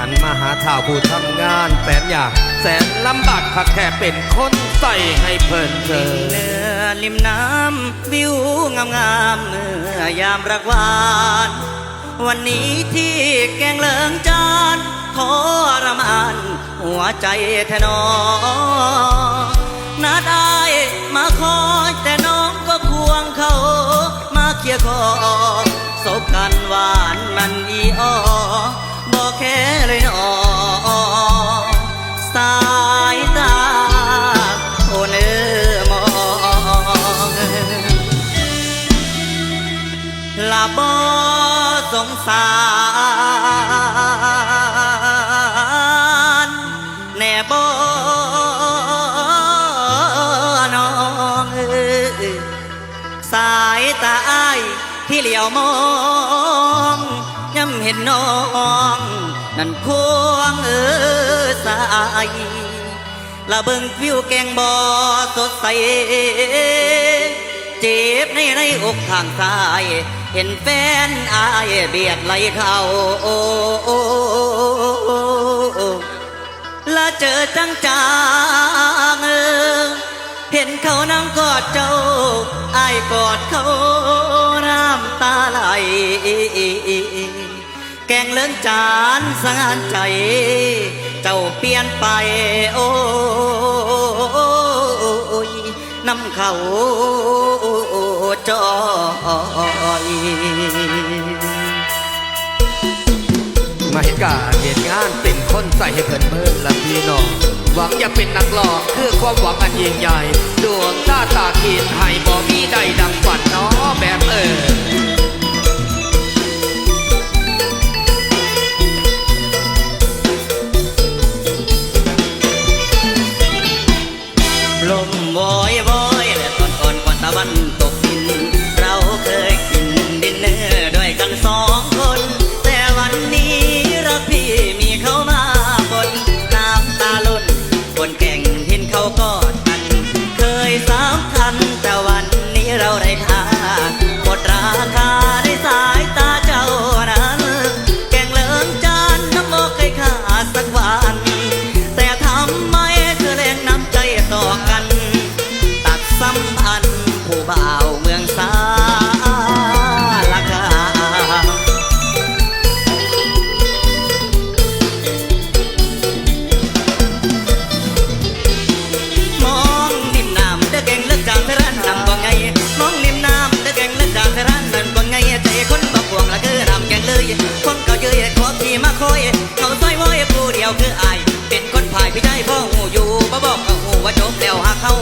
เท่าผู้ทำงานแสนยากแสนลำบากถ้าแค่เป็นคนใส่ให้เพลินเธอเนื้อริมน้ำวิวงามงามเมื่อยามรักหวาน วันนี้ที่แกงเหลิงจานทรมาน หัวใจแทนอนาได้มาคอยแต่น้องก็ควงเขา มาเคียร์คอสบกันหวานมันอีอ้อ บอกแค่เลยนอสายตาโอเนื้อมองลาบอสงสารแน่บอน้องสายตาอ้ายที่เหลียวมอง เห็นน้อง นั่นควงเออสายละเบิงวิวแกงบอสดใส เจ็บในในอกข้างซ้าย เห็นแฟนอายเบียดไหลเข้าละเจอจังจางเห็นเขานั่งกอดเจ้าอายกอดเขาน้ำตาไหล แกงเลินจานสงานใจ เจ้าเปลี่ยนไปโอ้ยน้ำเขาจอยมาเห็นการเหตุงานเป็นคนใส่ให้เพลินเพลินละพี่น้องหวังอย่าเป็นนักร้องคือความหวังอันยิ่งใหญ่ ดวงตาตาขีดให้บ่มีใดดังฝันนาะแบบเออ คนแก่งเห็นเขากอด คนก็เยยขอที่มาคอยเขาซอยว้อยผู้เดียวคืออาย เป็นคนผายพี่ได้พ่อหูอยู่บ่บอกก็หูว่าจบแล้วหาเขา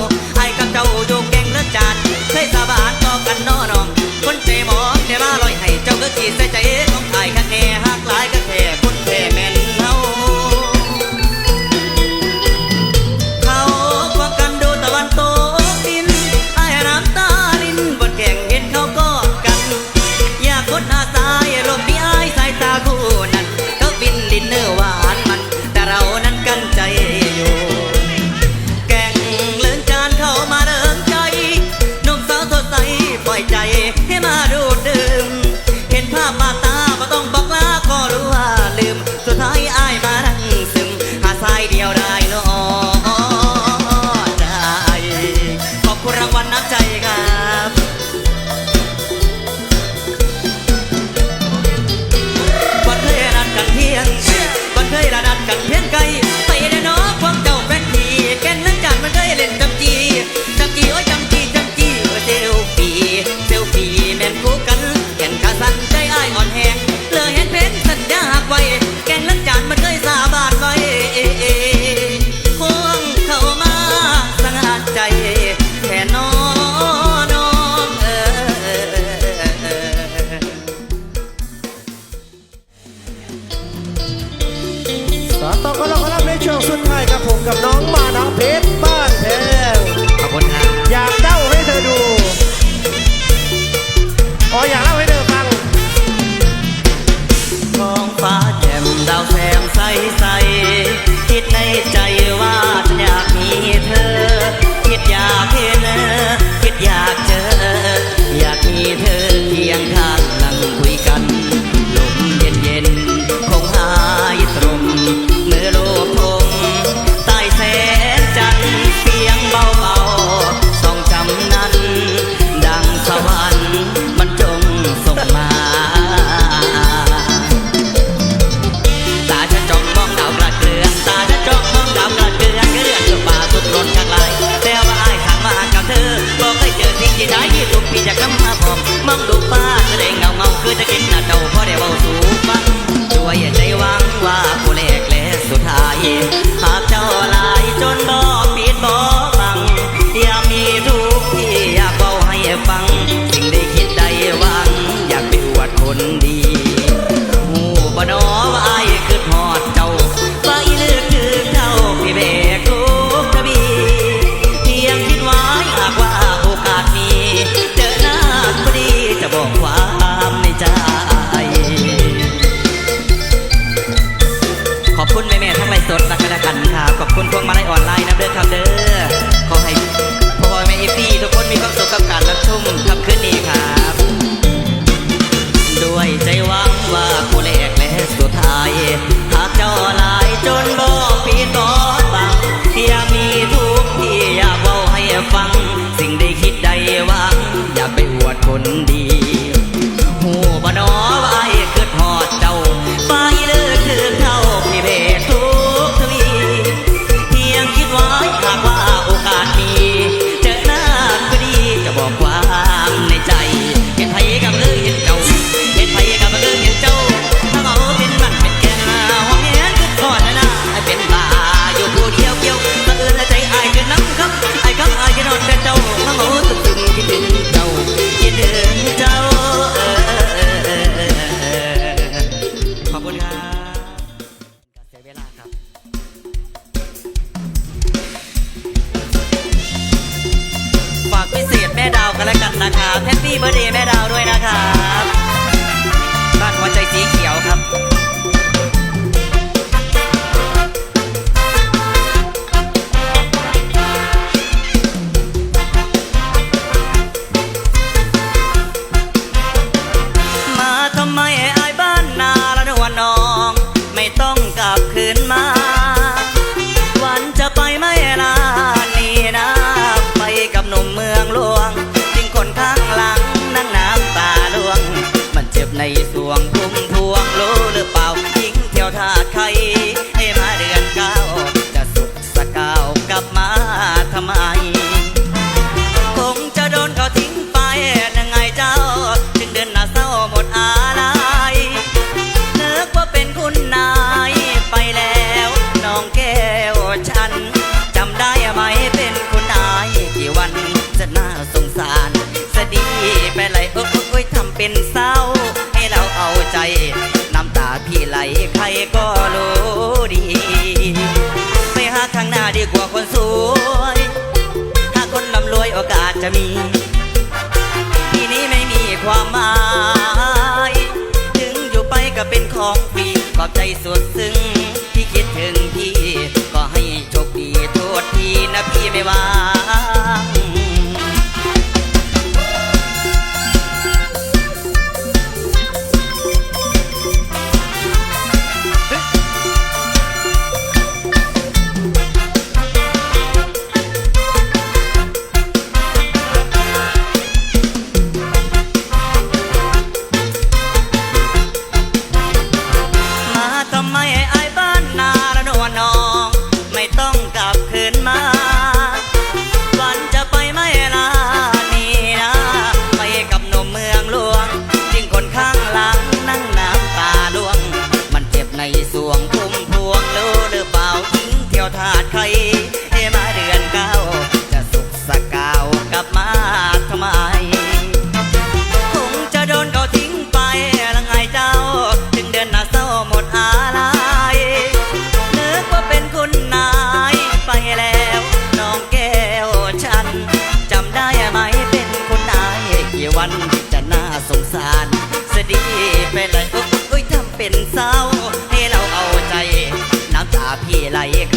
ใจให้มาดูดื่ม เห็นภาพมาตาก็ต้องบอกลาก็รู้ว่าลืม สุดท้ายอายมานั่งซึม หาสายเดียวได้นอได้ขอบคุณรางวัลน้ำใจครับวันเคยรักกันเพียงวันเคยรัก วัอย่าไปอวดคนดี กันแล้วกันนะครับแฮปปี้เบอร์เดย์แม่ดาวด้วยนะครับบ้านหัวใจสีเขียวครับ ก็รู้ดี ไปหาข้างหน้าดีกว่าคนสวย ถ้าคนร่ำรวยโอกาสจะมี ที่นี้ไม่มีความหมาย ถึงอยู่ไปก็เป็นของฟรีขอบใจสุดซึ้งที่คิดถึงพี่ ก็ให้โชคดีโทษทีนะพี่ไม่ว่า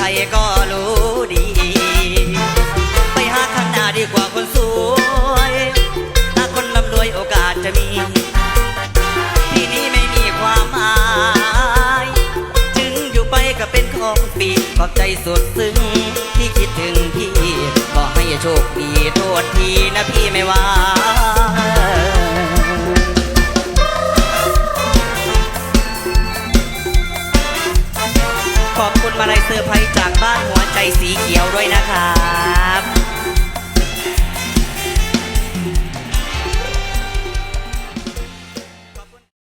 ใครก็รู้ดี ไปหาข้างหน้าดีกว่าคนสวย ถ้าคนร่ำรวยโอกาสจะมี ที่นี่ไม่มีความหมาย จึงอยู่ไปก็เป็นของปีขอบใจสุดซึ้งที่คิดถึงพี่ ขอให้โชคดีโทษทีนะพี่ไม่ว่า อะไรเซอร์ไพรส์จากบ้านหัวใจสีเขียวด้วยนะครับ